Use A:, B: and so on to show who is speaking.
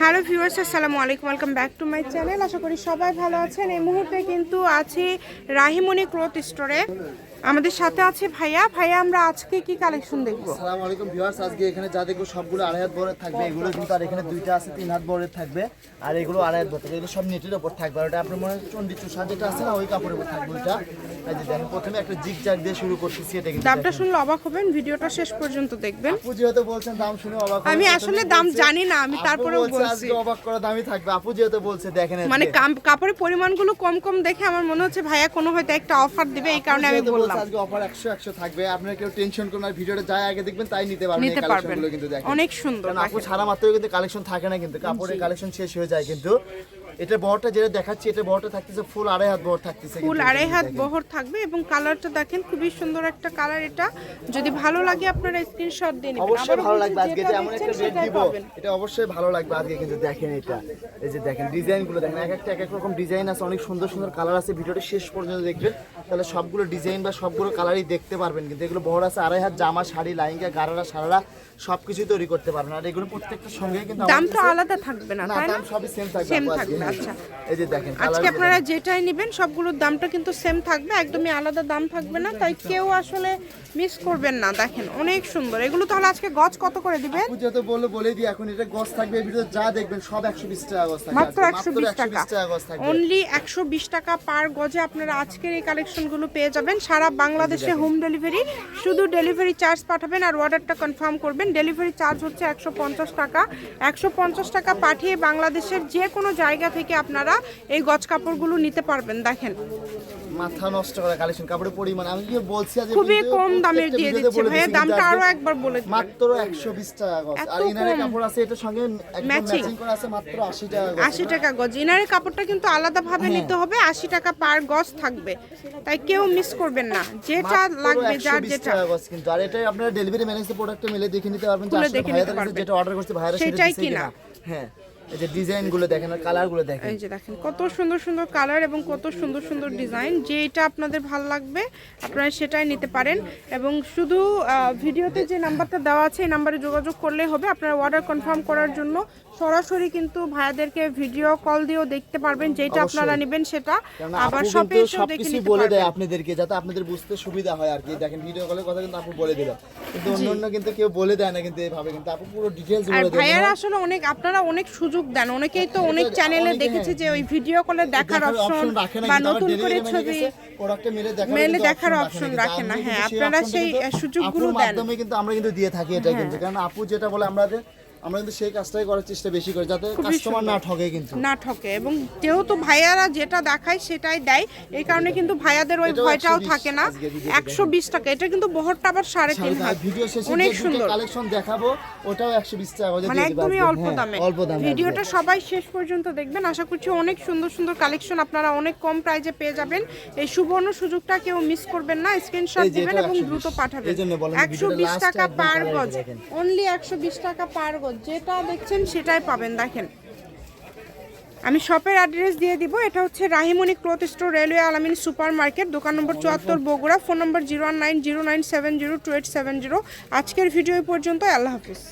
A: Hello viewers, আসসালামু আলাইকুম, welcome back to my channel. আশা করি সবাই ভালো আছেন। এই মুহূর্তে কিন্তু আছি রাহিমণি ক্লথ স্টোরে। আমাদের সাথে আছে ভাইয়া। ভাইয়া, আমরা আজকে কি কালেকশন দেখব?
B: আসসালামু আলাইকুম ভিউয়ার্স, আজকে এখানে যা দেখব সবগুলো আড়াই হাত বড়ের থাকবে। এগুলো কিন্তু আর এখানে দুইটা আছে, তিন হাত বড়ের থাকবে। আর এগুলো আড়াই হাত বড় থাকবে এগুলো সব নেটের উপর থাকবে। আর ওটা আপনার মনে হয় চন্ডি চুষা যেটা আছে না, ওই কাপড়ের উপর থাকবে ওইটা। এই যে দেখেন প্রথমে একটা জিগ দিয়ে শুরু করতেছি এটা কিন্তু
A: দামটা শুনলে অবাক হবেন ভিডিওটা শেষ পর্যন্ত দেখবেন।
B: আপু যেহেতু বলছেন দাম শুনে অবাক হবেন।
A: আমি আসলে দাম
B: বলছে-
A: জানি না, আমি
B: আপু
A: তারপরেও
B: বলছে
A: বলছি।
B: আজকে অবাক করা দামই থাকবে। আপু যেহেতু বলছে দেখেন এই
A: মানে
B: যে।
A: কাম- কাপড়ের পরিমাণগুলো কম কম দেখে আমার মনে হচ্ছে ভাইয়া কোনো হয়তো একটা অফার দিবে এই কারণে আমি
B: যেহেতু বলছে
A: বললাম।
B: আজকে অফার 100 100 থাকবে আপনারা কেউ টেনশন না ভিডিওটা যায় আগে দেখবেন তাই নিতে পারবেন। এই
A: পারবেন।
B: কালেকশনগুলো কিন্তু দেখেন।
A: অনেক সুন্দর
B: কারণ আপু ছাড়া মাত্রই কিন্তু কালেকশন থাকে না কিন্তু কাপড়ের কালেকশন শেষ হয়ে যায় কিন্তু। এটা বড়টা যেটা দেখাচ্ছি এটা বড়টা থাকতেছে ফুল আড়াই হাত বড় থাকতেছে
A: ফুল আড়াই হাত বহর থাকবে এবং কালারটা দেখেন খুবই সুন্দর একটা কালার এটা। যদি ভালো লাগে আপনারা স্ক্রিনশট দিয়ে নেবেন।
B: অবশ্যই ভালো লাগবে আজকে যে এমন একটা রেট দিব। এটা অবশ্যই ভালো লাগবে আজকে কিন্তু দেখেন এটা। এই যে দেখেন ডিজাইনগুলো দেখেন এক একটা এক এক রকম ডিজাইন আছে অনেক সুন্দর সুন্দর কালার আছে। ভিডিওটা শেষ পর্যন্ত দেখবেন। তাহলে সবগুলো ডিজাইন বা সবগুলো কালারই দেখতে পারবেন কিন্তু। এগুলো বড় আছে আড়াই হাত জামা শাড়ি লাইঙ্গা গারারা সারারা সবকিছুই তৈরি করতে পারবেন। আর এগুলো প্রত্যেকটা সঙ্গে কিন্তু আমার
A: দামটা আলাদা থাকবে না
B: না দাম সবই সেম থাকবে।
A: আচ্ছা।
B: এই যে দেখেন
A: আজকে আপনারা যেটাই নেবেন সবগুলোর দামটা কিন্তু সেম থাকবে একদমই আলাদা দাম থাকবে না। তাই কেউ আসলে মিস করবেন না। দেখেন অনেক সুন্দর। এগুলো তাহলে আজকে গজ কত করে দিবেন?
B: যেহেতু বলল বলে দিই এখন এটা গছ থাকবে এই ভিডিওতে যা দেখবেন সব একশো বিশ টাকা গছ থাকবে।
A: মাত্র
B: আজকে।
A: একশো বিশ টাকা। অনলি একশো বিশ টাকা পার গজে আপনারা আজকের এই কালেকশনগুলো পেয়ে যাবেন। সারা বাংলাদেশে হোম ডেলিভারি শুধু ডেলিভারি চার্জ পাঠাবেন আর অর্ডারটা কনফার্ম করবেন। ডেলিভারি চার্জ হচ্ছে একশো পঞ্চাশ টাকা। একশো পঞ্চাশ টাকা পাঠিয়ে বাংলাদেশের যে কোনো জায়গা থেকে আপনারা এই গজ কাপড়গুলো নিতে পারবেন দেখেন।
B: মাথা নষ্ট করা কালেকশন কাপড়ের পরিমাণ আমি কি বলছি আজ
A: খুবই কম দামের দিয়ে দিচ্ছে ভাইয়া দামটা আরও একবার বলে দিবেন।
B: মাত্র 120 টাকা গজ আর ইনারে কাপড় আছে এটার সঙ্গে একদম ম্যাচিং করা আছে মাত্র 80 টাকা গজ
A: আশি টাকা গজ ইনারের কাপড়টা কিন্তু আলাদাভাবে নিতে হবে আশি টাকা পার গজ থাকবে। তাই কেউ মিস করবেন না যেটা লাগবে যার
B: 120
A: যেটা।
B: গজ কিন্তু। আর এটা আপনারা ডেলিভারি ম্যানেজে প্রোডাক্টে মিলে দেখে নিতে পারবেন যে আসলে ভাইয়াদের। যেটা অর্ডার করছে ভাইয়ারা
A: সেটাই। কিনা।
B: হ্যাঁ। এই যে ডিজাইনগুলো দেখেন আর কালারগুলো দেখেন।
A: এই যে দেখেন কত সুন্দর সুন্দর কালার এবং কত সুন্দর সুন্দর ডিজাইন যেটা আপনাদের ভালো লাগবে আপনারা সেটাই নিতে পারেন। এবং শুধু ভিডিওতে যে নাম্বারটা দেওয়া আছে এই নাম্বারে যোগাযোগ করলেই হবে। আপনারা অর্ডার কনফার্ম করার জন্য সরাসরি কিন্তু ভাইয়াদেরকে ভিডিও কল দিয়েও দেখতে পারবেন যেটা আপনারা নেবেন সেটা। আবার শপে এসেও দেখে নিতে
B: বলে দেয় আপনাদেরকে যাতে আপনাদের বুঝতে সুবিধা হয় আর কি। দেখেন ভিডিও কলের কথা কিন্তু আপু বলে দিল। কিন্তু অন্য অন্য কিন্তু কেউ বলে দেয় না কিন্তু এইভাবে কিন্তু আপু পুরো ডিটেলস
A: আর
B: বলে দেয়।
A: ভাইয়ারা আসলে অনেক আপনারা অনেক সুযোগ দেন অনেকেই তো অনেক চ্যানেলে দেখেছে
B: হ্যাঁ।
A: যে ওই ভিডিও কলে দেখার অপশন বা নতুন করে ছবি
B: মেলে দেখার অপশন
A: রাখে না, হ্যাঁ, আপনারা সেই, সুযোগগুলো দেন। হ্যাঁ।
B: কিন্তু আমরা কিন্তু দিয়ে থাকি এটা কিন্তু কারণ আপু যেটা বলে আমরা আমরা কিন্তু সেই কাজটাই করার চেষ্টা বেশি করি যাতে কাস্টমার না ঠকে কিন্তু।
A: না ঠকে এবং যেহেতু ভাইয়ারা যেটা দেখায় সেটাই দেয় এই কারণে কিন্তু ভাইয়াদের ওই ভয়টাও থাকে না। একশো বিশ টাকা এটা কিন্তু বহরটা আবার সাড়ে তিন হাত।
B: ভিডিও শেষে
A: অনেক সুন্দর।
B: কালেকশন দেখাবো ওটাও 120 টাকা
A: মানে একদমই অল্প
B: হ্যাঁ,
A: দামে।
B: অল্প দামে
A: ভিডিওটা সবাই শেষ পর্যন্ত দেখবেন। আশা করছি অনেক সুন্দর সুন্দর কালেকশন আপনারা অনেক কম প্রাইজে পেয়ে যাবেন। এই সুবর্ণ সুযোগটা কেউ মিস করবেন না স্ক্রিনশট দিবেন এবং দ্রুত পাঠাবেন। একশো বিশ টাকা পার গজ। অনলি একশো বিশ টাকা পার গজ। যেটা দেখছেন সেটাই পাবেন, দেখেন। আমি শপের অ্যাড্রেস দিয়ে দিব, এটা হচ্ছে Rahimoni cloth store, railway Alamin super market দোকান নম্বর চুয়াত্তর Bogura, phone number zero nine zero nine seven zero seven zero. আজকের ভিডিও পর্যন্ত আল্লাহ হাফিজ।